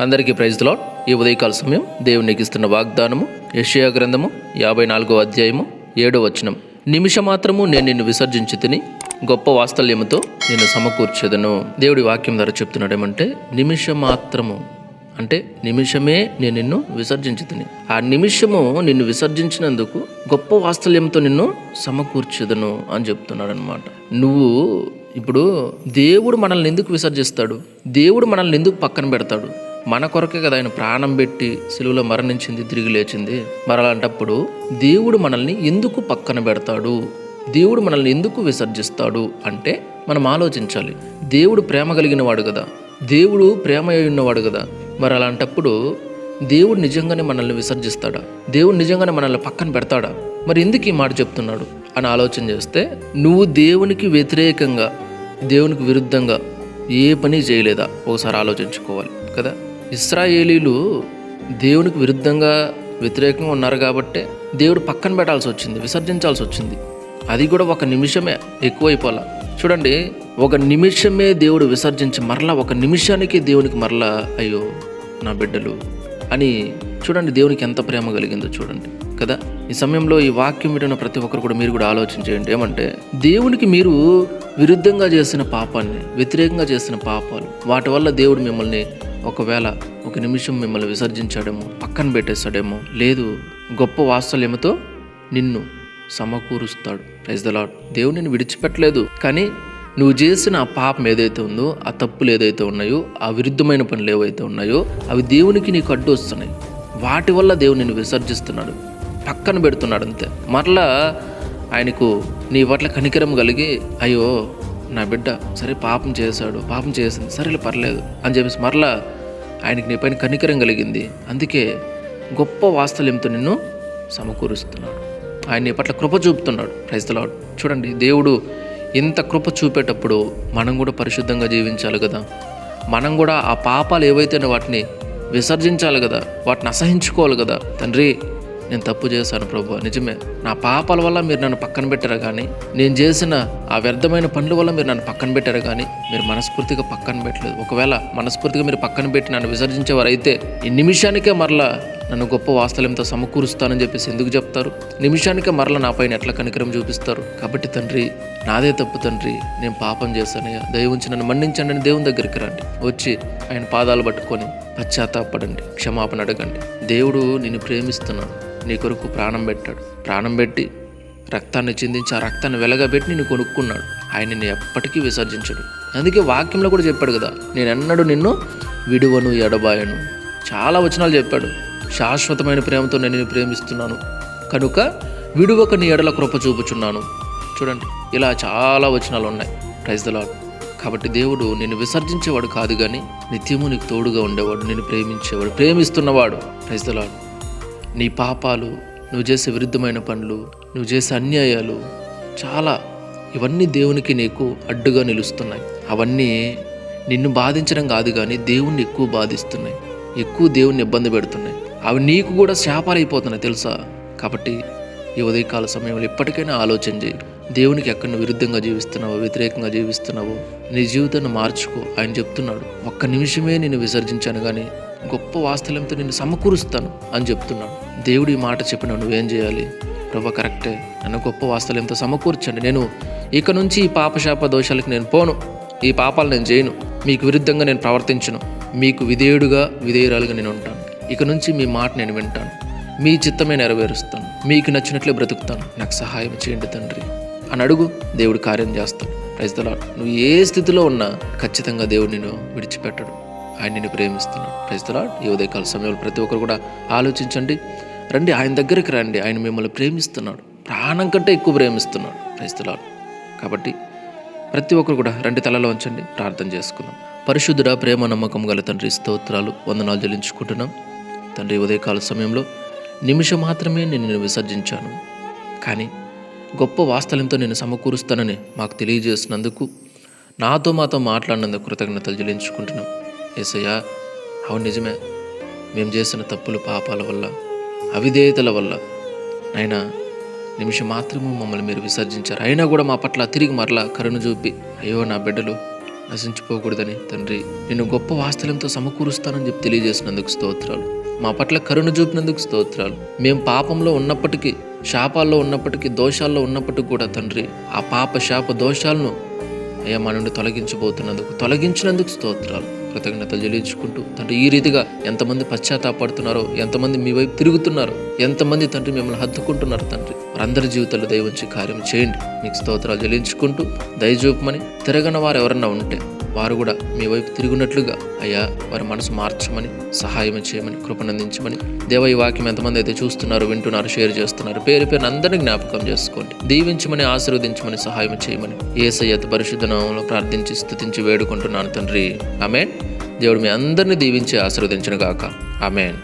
అందరికీ ప్రైజ్లో ఈ ఉదయకాల సమయం దేవునికి ఇస్తున్న వాగ్దానము యెషయా గ్రంథము యాభై నాలుగో అధ్యాయము ఏడో వచనం. నిమిషమాత్రము నేను నిన్ను విసర్జించి తిని గొప్ప వాత్సల్యముతో నిన్ను సమకూర్చేదను. దేవుడి వాక్యం ద్వారా చెప్తున్నాడు ఏమంటే నిమిషమాత్రము అంటే నిమిషమే నేను నిన్ను విసర్జించి తిని. ఆ నిమిషము నిన్ను విసర్జించినందుకు గొప్ప వాత్సల్యంతో నిన్ను సమకూర్చేదను అని చెప్తున్నాడు అనమాట నువ్వు ఇప్పుడు దేవుడు మనల్ని ఎందుకు విసర్జిస్తాడు? దేవుడు మనల్ని ఎందుకు పక్కన పెడతాడు? మన కొరకే కదా ఆయన ప్రాణం పెట్టి సెలువులో మరణించింది తిరిగి లేచింది. మరి అలాంటప్పుడు దేవుడు మనల్ని ఎందుకు పక్కన పెడతాడు? దేవుడు మనల్ని ఎందుకు విసర్జిస్తాడు? అంటే మనం ఆలోచించాలి. దేవుడు ప్రేమ కలిగిన వాడు కదా. దేవుడు ప్రేమ అయి ఉన్నవాడు కదా. మరి అలాంటప్పుడు దేవుడు నిజంగానే మనల్ని విసర్జిస్తాడా? దేవుడు నిజంగానే మనల్ని పక్కన పెడతాడా? మరి ఎందుకు ఈ మాట చెప్తున్నాడు? అని ఆలోచన చేస్తే నువ్వు దేవునికి వ్యతిరేకంగా దేవునికి విరుద్ధంగా ఏ పని చేయలేదా? ఒకసారి ఆలోచించుకోవాలి కదా. ఇస్రాయేలీలు దేవునికి విరుద్ధంగా వ్యతిరేకంగా ఉన్నారు కాబట్టే దేవుడు పక్కన పెట్టాల్సి వచ్చింది విసర్జించాల్సి వచ్చింది. అది కూడా ఒక నిమిషమే ఎక్కువైపోలా. చూడండి ఒక నిమిషమే దేవుడు విసర్జించి మరలా ఒక నిమిషానికి దేవునికి మరలా అయ్యో నా బిడ్డలు అని చూడండి దేవునికి ఎంత ప్రేమ కలిగిందో చూడండి కదా? ఈ సమయంలో ఈ వాక్యం వింటున్న ప్రతి ఒక్కరు కూడా మీరు కూడా ఆలోచించేయండి ఏమంటే దేవునికి మీరు విరుద్ధంగా చేసిన పాపాన్ని వ్యతిరేకంగా చేసిన పాపాలు వాటి వల్ల దేవుడు మిమ్మల్ని ఒకవేళ ఒక నిమిషం మిమ్మల్ని విసర్జించాడేమో పక్కన పెట్టేస్తాడేమో లేదు గొప్ప వాత్సల్యముతో నిన్ను సమకూరుస్తాడు. ప్రైజ్ ద లాడ్ దేవుడు నిన్ను విడిచిపెట్టలేదు. కానీ నువ్వు చేసిన ఆ పాపం ఏదైతే ఉందో ఆ తప్పులు ఏదైతే ఉన్నాయో ఆ విరుద్ధమైన పనులు ఏవైతే ఉన్నాయో అవి దేవునికి నీకు అడ్డు వస్తున్నాయి. వాటి వల్ల దేవుడు నిన్ను విసర్జిస్తున్నాడు. పక్కన పెడుతున్నాడు అంతే. మరలా ఆయనకు నీ పట్ల కనికరం కలిగి అయ్యో నా బిడ్డ సరే పాపం చేశాడు పాపం చేసింది సరేలే పర్లేదు అని చెప్పేసి మరలా ఆయనకి నీ పైన కనికరం కలిగింది. అందుకే గొప్ప వాస్తల్యంతో నిన్ను సమకూరుస్తున్నాడు ఆయన నీ పట్ల కృప చూపుతున్నాడు. క్రైస్తలాడు చూడండి దేవుడు ఇంత కృప చూపేటప్పుడు మనం కూడా పరిశుద్ధంగా జీవించాలి కదా. మనం కూడా ఆ పాపాలు ఏవైతే వాటిని విసర్జించాలి కదా. వాటిని అసహించుకోవాలి కదా. తండ్రి నేను తప్పు చేశాను ప్రభు. నిజమే. నా పాపాల వల్ల మీరు నన్ను పక్కన పెట్టారు కానీ నేను చేసిన ఆ వ్యర్థమైన పనుల వల్ల మీరు నన్ను పక్కన పెట్టారు కానీ మీరు మనస్ఫూర్తిగా పక్కన పెట్టలేదు. ఒకవేళ మనస్ఫూర్తిగా మీరు పక్కన పెట్టి నన్ను విసర్జించేవారైతే ఈ నిమిషానికే మరలా నన్ను గొప్ప వాస్తల్యంతో సమకూరుస్తానని చెప్పేసి ఎందుకు చెప్తారు? నిమిషానికే మరల నా పైన ఎట్లా కనికరం చూపిస్తారు? కాబట్టి తండ్రి నాదే తప్పు తండ్రి. నేను పాపం చేశానయ్యా దయవుంచి నన్ను మన్నించండి అని దేవుని దగ్గరికి రండి. వచ్చి ఆయన పాదాలు పట్టుకొని పశ్చాత్తాపడండి క్షమాపణ అడగండి. దేవుడు నిన్ను ప్రేమిస్తున్నాడు. నీ కొరకు ప్రాణం పెట్టాడు. ప్రాణం పెట్టి రక్తాన్ని చిందించి ఆ రక్తాన్ని వెలగబెట్టి నిన్ను కొనుక్కున్నాడు. ఆయన నిన్ను ఎప్పటికీ విసర్జించడు. అందుకే వాక్యంలో కూడా చెప్పాడు కదా నేను ఎన్నడూ నిన్ను విడువను ఎడబాయను. చాలా వచనాలు చెప్పాడు. శాశ్వతమైన ప్రేమతో నేను నిన్ను ప్రేమిస్తున్నాను. కనుక విడువక నీ ఎడల కృప చూపుచున్నాను. చూడండి ఇలా చాలా వచనాలు ఉన్నాయి. ప్రైజ్ ద లాడ్ కాబట్టి దేవుడు నిన్ను విసర్జించేవాడు కాదు కానీ నిత్యము నీకు తోడుగా ఉండేవాడు నిన్ను ప్రేమించేవాడు ప్రేమిస్తున్నవాడు. ప్రైజ్ ద లాడ్ నీ పాపాలు నువ్వు చేసే విరుద్ధమైన పనులు నువ్వు చేసే అన్యాయాలు చాలా ఇవన్నీ దేవునికి నీకు అడ్డుగా నిలుస్తున్నాయి. అవన్నీ నిన్ను బాధించడం కాదు కానీ దేవుణ్ణి ఎక్కువ బాధిస్తున్నాయి. ఎక్కువ దేవుణ్ణి ఇబ్బంది పెడుతున్నాయి. అవి నీకు కూడా శాపాలైపోతున్నాయి తెలుసా? కాబట్టి ఈ ఉదయకాల సమయంలో ఇప్పటికైనా ఆలోచన చేయి. దేవునికి ఎక్కడ విరుద్ధంగా జీవిస్తున్నావో వ్యతిరేకంగా జీవిస్తున్నావో నీ జీవితాన్ని మార్చుకో. ఆయన చెప్తున్నాడు ఒక్క నిమిషమే నేను విసర్జించాను కానీ గొప్ప వాస్తల్యంతో నిన్ను సమకూరుస్తాను అని చెప్తున్నాడు. దేవుడు ఈ మాట చెప్పిన నువ్వేం చేయాలి? ప్రభా కరెక్టే. నన్ను గొప్ప వాస్తల్యంతో సమకూర్చండి. నేను ఇక నుంచి ఈ పాపశాప దోషాలకు నేను పోను. ఈ పాపాలు నేను చేయను. మీకు విరుద్ధంగా నేను ప్రవర్తించను. మీకు విధేయుడుగా విధేయురాలుగా నేను ఉంటాను. ఇక నుంచి మీ మాట నేను వింటాను. మీ చిత్తమే నెరవేరుస్తాను. మీకు నచ్చినట్లే బ్రతుకుతాను. నాకు సహాయం చేయండి తండ్రి. అని అడుగు దేవుడు కార్యం చేస్తాడు. ప్రైజ్దలా నువ్వు ఏ స్థితిలో ఉన్నా ఖచ్చితంగా దేవుడు నిన్ను విడిచిపెట్టడు. ఆయన నిన్ను ప్రేమిస్తున్నాడు. ప్రైజ్దలా ఈ ఉదయకాల సమయంలో ప్రతి ఒక్కరు కూడా ఆలోచించండి. రండి ఆయన దగ్గరికి రండి. ఆయన మిమ్మల్ని ప్రేమిస్తున్నాడు. ప్రాణం కంటే ఎక్కువ ప్రేమిస్తున్నాడు. ప్రైజ్దలా కాబట్టి ప్రతి ఒక్కరు కూడా రెండు తలలో ఉంచండి. ప్రార్థన చేసుకుందాం. పరిశుద్ధుడ ప్రేమ నమ్మకం గల తండ్రి స్తోత్రాలు వందనాలు చెల్లించుకుంటున్నాం. తండ్రి ఉదయకాల సమయంలో నిమిషం మాత్రమే నేను విసర్జించాను. కానీ గొప్ప వాస్తవంతో నేను సమకూరుస్తానని మాకు తెలియజేసినందుకు నాతో మాతో మాట్లాడినందుకు కృతజ్ఞతలు చెల్లించుకుంటున్నాం. ఏసయ్యా అవును నిజమే. మేము చేసిన తప్పులు పాపాల వల్ల అవిధేయతల వల్ల. అయినా నిమిషం మాత్రము మమ్మల్ని మీరు విసర్జించారు. అయినా కూడా మా పట్ల తిరిగి మరలా కరుణ చూపి అయ్యో నా బిడ్డలు నశించిపోకూడదని తండ్రి నేను గొప్ప వాస్తల్యంతో సమకూరుస్తానని చెప్పి తెలియజేసినందుకు స్తోత్రాలు. మా పట్ల కరుణ చూపినందుకు స్తోత్రాలు. మేము పాపంలో ఉన్నప్పటికీ శాపాల్లో ఉన్నప్పటికీ దోషాల్లో ఉన్నప్పటికీ కూడా తండ్రి ఆ పాప శాప దోషాలను అయ్యా మా నుండి తొలగించబోతున్నందుకు తొలగించినందుకు స్తోత్రాలు. కృతజ్ఞతలు చెల్లించుకుంటూ తండ్రి ఈ రీతిగా ఎంతమంది పశ్చాత్తాపడుతున్నారో ఎంతమంది మీ వైపు తిరుగుతున్నారో ఎంతమంది తండ్రి మిమ్మల్ని హత్తుకుంటున్నారు తండ్రి వారందరి జీవితాల్లో దయవంచి కార్యం చేయండి. మీకు స్తోత్రాలు చెల్లించుకుంటూ దయచూపమని తిరగని వారు ఎవరన్నా ఉంటే వారు కూడా మీ వైపు తిరిగినట్లుగా అయ్యా వారి మనసు మార్చమని సహాయం చేయమని కృపనందించమని దేవ ఈ వాక్యం ఎంతమంది అయితే చూస్తున్నారు వింటున్నారు షేర్ చేస్తున్నారు పేరు పేరున అందరినీ జ్ఞాపకం చేసుకోండి. దీవించమని ఆశీర్వదించమని సహాయం చేయమని ఏసయ్యత పరిశుద్ధ నామంలో ప్రార్థించి స్థుతించి వేడుకుంటున్నాను తండ్రి. ఆమెన్. దేవుడు మీ అందరినీ దీవించి ఆశీర్వదించను గాక ఆమెన్.